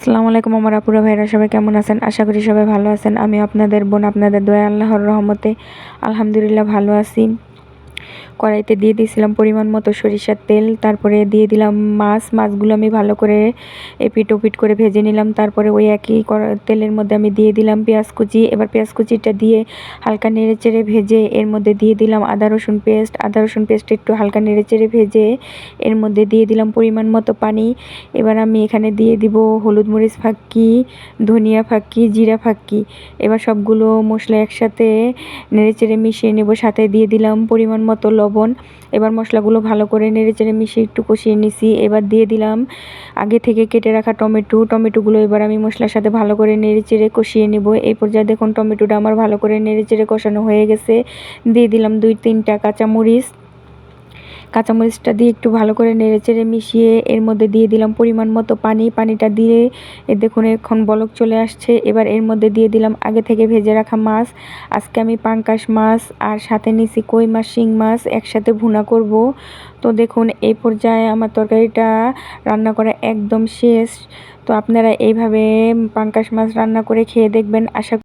আসসালামু আলাইকুম আমার আপুরা ভাইরা সবাই কেমন আছেন? আশা করি সবাই ভালো আছেন। আমি আপনাদের বোন, আপনাদের দয়া, আল্লাহর রহমতে আলহামদুলিল্লাহ ভালো আছি। কড়াইতে দিয়ে দিয়েছিলাম পরিমাণ মতো সরিষার তেল, তারপরে দিয়ে দিলাম মাছ। মাছগুলো আমি ভালো করে এপিট ওপিট করে ভেজে নিলাম। তারপরে ওই একই তেলের মধ্যে আমি দিয়ে দিলাম পেঁয়াজ কুচি। এবার পেঁয়াজ কুচিটা দিয়ে হালকা নেড়ে চেড়ে ভেজে এর মধ্যে দিয়ে দিলাম আদা, রসুন পেস্ট। আদা, রসুন পেস্ট একটু হালকা নেড়ে চেড়ে ভেজে এর মধ্যে দিয়ে দিলাম পরিমাণ মতো পানি। এবার আমি এখানে দিয়ে দিব হলুদ মরিচ ফাঁকি, ধনিয়া ফাঁকি, জিরা ফাঁকি। এবার সবগুলো মশলা একসাথে নেড়ে চেড়ে মিশিয়ে নেব। সাথে দিয়ে দিলাম পরিমাণ মতো লবণ। এবার মশলাগুলো ভালো করে নেড়ে চেড়ে মিশিয়ে একটু কষিয়ে নিছি। এবার দিয়ে দিলাম আগে থেকে কেটে রাখা টমেটো। টমেটোগুলো এবার আমি মশলার সাথে ভালো করে নেড়ে চেড়ে কষিয়ে নেব। এই পর্যায়ে দেখুন টমেটোটা আমার ভালো করে নেড়ে চেড়ে কষানো হয়ে গেছে। দিয়ে দিলাম দুই তিনটা কাঁচামরিচ। কাঁচামরিচটা দিয়ে একটু ভালো করে নেড়েচেড়ে মিশিয়ে এর মধ্যে দিয়ে দিলাম পরিমাণ মতো পানি। পানিটা দিয়ে, এ দেখুন এখন বলক চলে আসছে। এবার এর মধ্যে দিয়ে দিলাম আগে থেকে ভেজে রাখা মাছ। আজকে আমি পাঙ্কাশ মাছ আর সাথে নিছি কই মাছ, শিং মাছ একসাথে ভুনা করব। তো দেখুন এই পর্যায়ে আমার তরকারিটা রান্না করা একদম শেষ। তো আপনারা এইভাবে পাঙ্কাশ মাছ রান্না করে খেয়ে দেখবেন। আশা